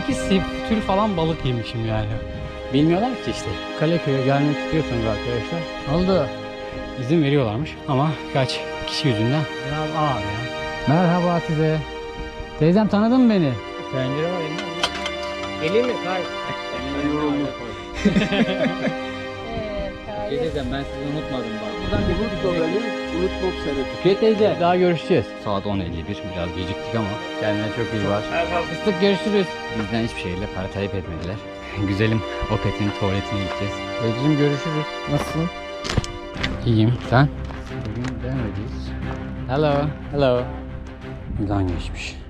8 tür falan balık yemişim yani. Bilmiyorlar ki işte. Kaleköy'e gelmek istiyorsanız arkadaşlar. Oldu. İzin veriyorlarmış ama kaç kişi yüzünden biraz ağır ya. Merhaba size. Teyzem tanıdın mı beni? Pencere var elinde. Geleyim mi? Kar. Şey teyzem ben sizi unutmadım bak. Buradan bir Unutma beni, unutmam seni. Fikret teyze daha görüşeceğiz. Saat 10.51 biraz geciktik ama kendine çok iyi bak. Fıstık görüşürüz. Bizden hiçbir şeyle para talep etmediler. Güzelim Opet'in tuvaletine gideceğiz. Teyzeciğim görüşürüz. Nasılsın? İyiyim. Sen? Bugün denemedeyiz. Hello. Hello. Buradan geçmiş.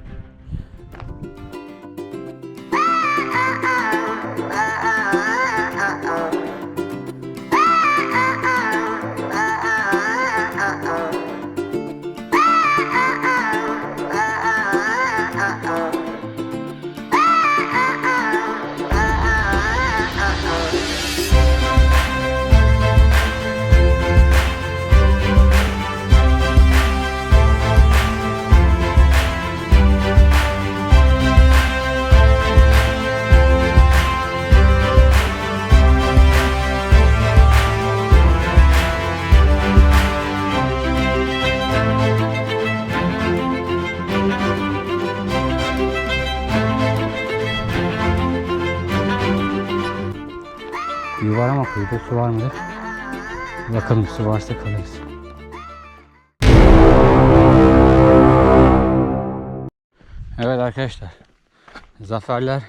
Var ama kuyuda su var mıdır? Bakalım su varsa kalırız. Evet arkadaşlar. Zaferler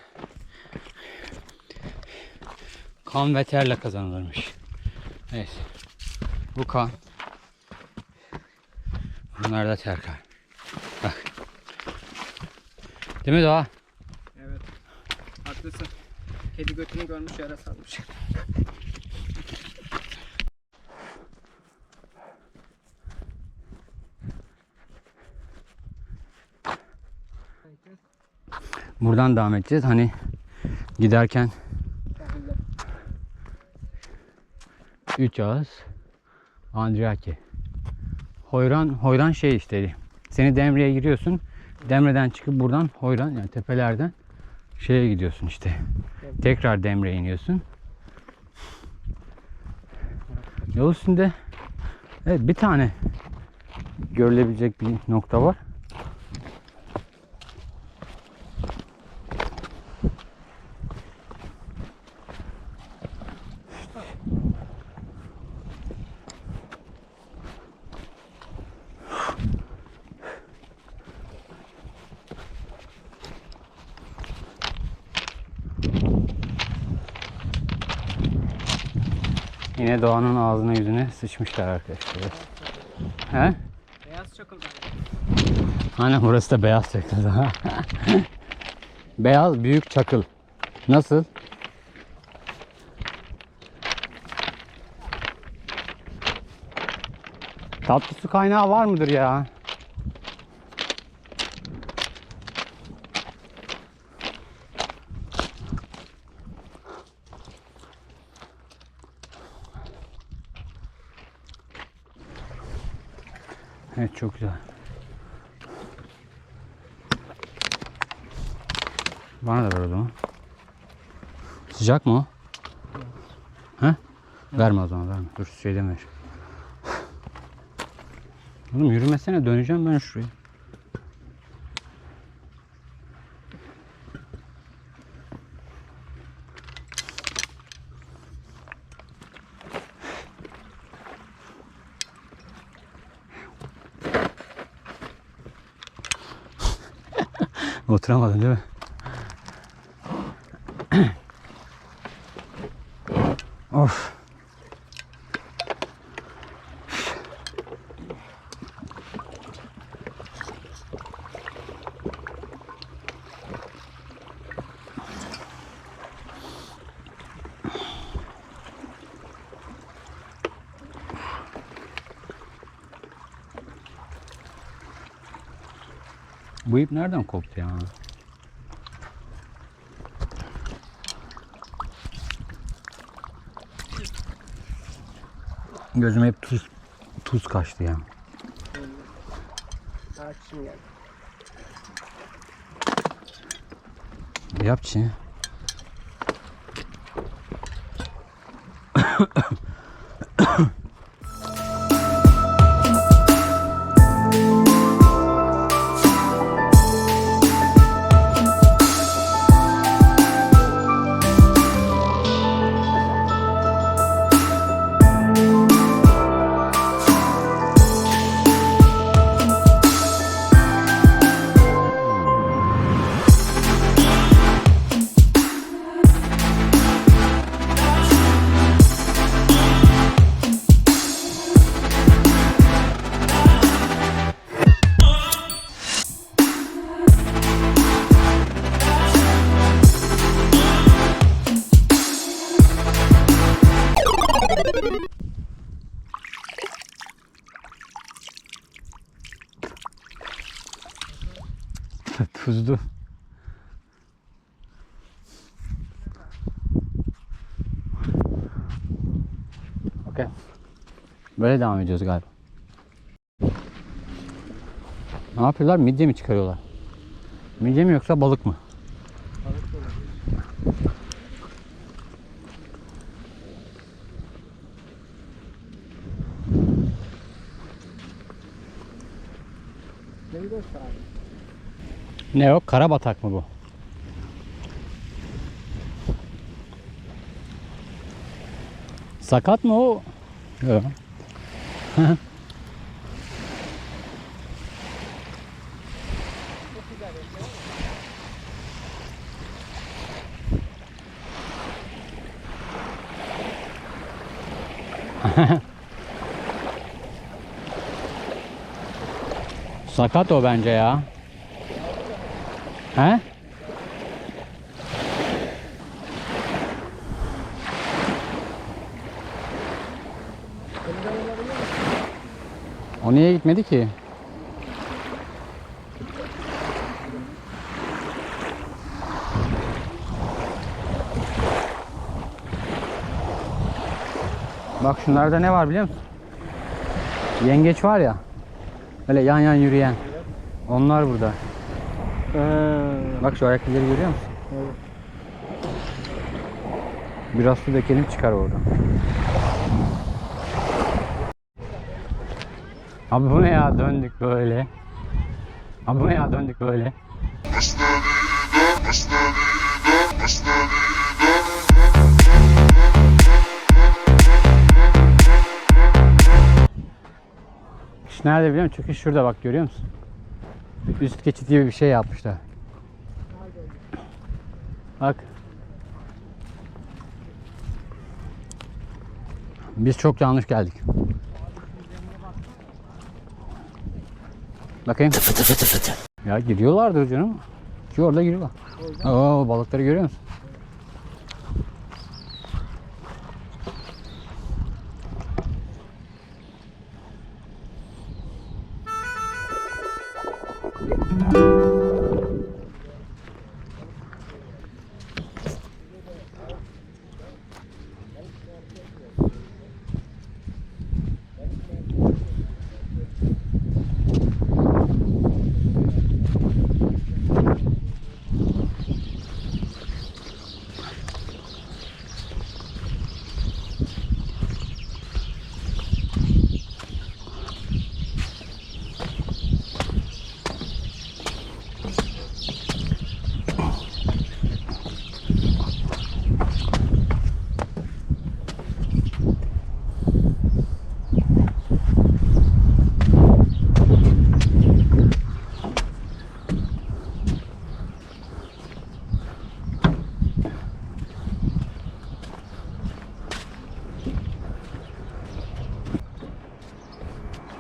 kan ve terle kazanılırmış. Evet. Bu kan. Bunlar da ter kan. Bak. Değil mi Doğa? Evet. Haklısın. Kedi götünü görmüş yara salmış. Buradan devam edeceğiz. Hani giderken Sahilde. 3 ağız Andriaki. Hoyran, Hoyran şey işte. Seni Demre'ye giriyorsun. Demre'den çıkıp buradan Hoyran yani tepelerden şeye gidiyorsun işte. Tekrar Demre'ye iniyorsun. Yol üstünde evet bir tane görülebilecek bir nokta var. Yine doğanın ağzına yüzüne sıçmışlar arkadaşlar. He? Beyaz çakıl. Hani burası da beyaz çakıl. beyaz büyük çakıl. Nasıl? Tatlı su kaynağı var mıdır ya? Evet çok güzel. Bana da ver o zaman. Sıcak mı o? He? Verme o zaman verme. Dur şeyden ver. Oğlum yürümesene döneceğim ben şuraya. Oturamadın değil mi? Bu ip nereden koptu ya? Gözüme hep tuz tuz kaçtı ya. Çişim geldi. Yap çiğ. Tuzlu. Okey. Böyle devam ediyoruz galiba. Ne yapıyorlar? Midye mi çıkarıyorlar? Midye mi yoksa balık mı? Abi? Ne o? Karabatak mı bu? Sakat mı o? Sakat o bence ya. He? O niye gitmedi ki? Bak şunlarda ne var biliyor musun? Yengeç var ya. Böyle yan yan yürüyen. Onlar burada. Bak şu ayak izleri görüyor musun? Evet. Biraz su dökelim çıkar oradan. Abi bu ne ya döndük böyle. Abi bu ne ya döndük böyle. İş nerede biliyor musun? Çünkü şurada bak görüyor musun? Üst geçit gibi bir şey yapmışlar. Bak. Biz çok yanlış geldik. Bakayım. Ya giriyorlardır canım. Şu orada giriyorlar. Oo balıkları görüyor musun?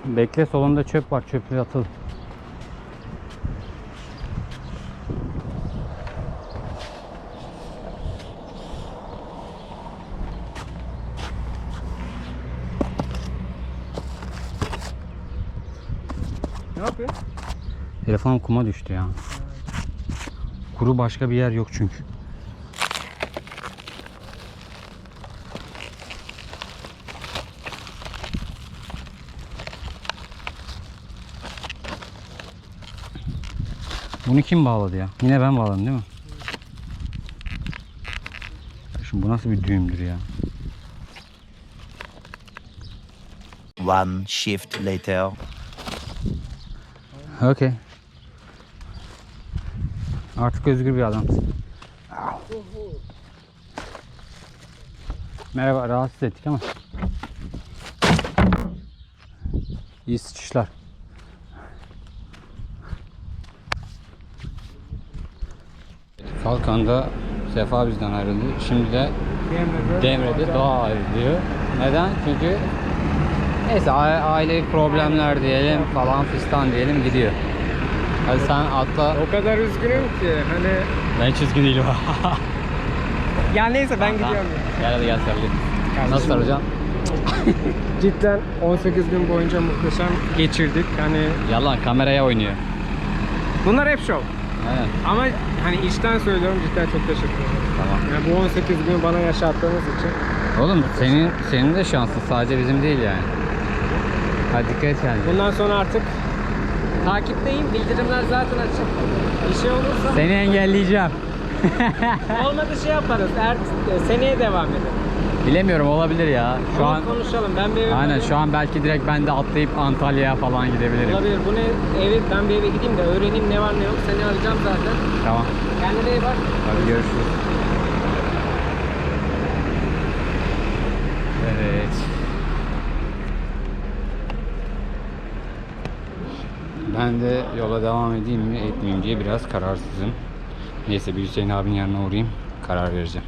Bekle solunda çöp var. Çöpü atıl. Ne yapıyor? Telefonum kuma düştü ya. Kuru başka bir yer yok çünkü. Bunu kim bağladı ya? Yine ben bağladım değil mi? Bu nasıl bir düğümdür ya? One shift later. Okey. Artık özgür bir adamsın. Merhaba, rahatsız ettik ama. İyi sıçışlar. Kalkan'da Sefa bizden ayrıldı. Şimdi de Demre'de Doğa ayrılıyor. Neden? Çünkü neyse a- ailevi problemler diyelim falan fistan diyelim gidiyor. Hadi sen atla. O kadar üzgünüm ki hani Ben çizgi değilim. ya neyse ben gidiyorum. gel hadi gel sarılayım. Nasıl sarılacağım? Cidden 18 gün boyunca muhteşem geçirdik. Hani Yalan kameraya oynuyor. bunlar hep şov. Aynen. Ama hani içten söylüyorum cidden çok teşekkür ederim. Tamam. Yani bu 18 gün bana yaşattığınız için. Oğlum senin senin de şansın sadece bizim değil yani. Hadi dikkat et kendine. Bundan sonra artık takipteyim. Bildirimler zaten açık. Bir şey olursa Seni engelleyeceğim. olmadı şey yaparız. Er, seneye devam edelim. Bilemiyorum olabilir ya. Şu Onu an konuşalım. Ben bir eve aynen bakayım. şu an belki direkt ben de atlayıp Antalya'ya falan gidebilirim. Olabilir. Bu ne? Evi, ben bir eve gideyim de öğreneyim ne var ne yok. Seni arayacağım zaten. Tamam. Kendine iyi bak. Hadi görüşürüz. Evet. Ben de yola devam edeyim mi etmeyeyim diye biraz kararsızım. Neyse bir Hüseyin abinin yanına uğrayayım. Karar vereceğim.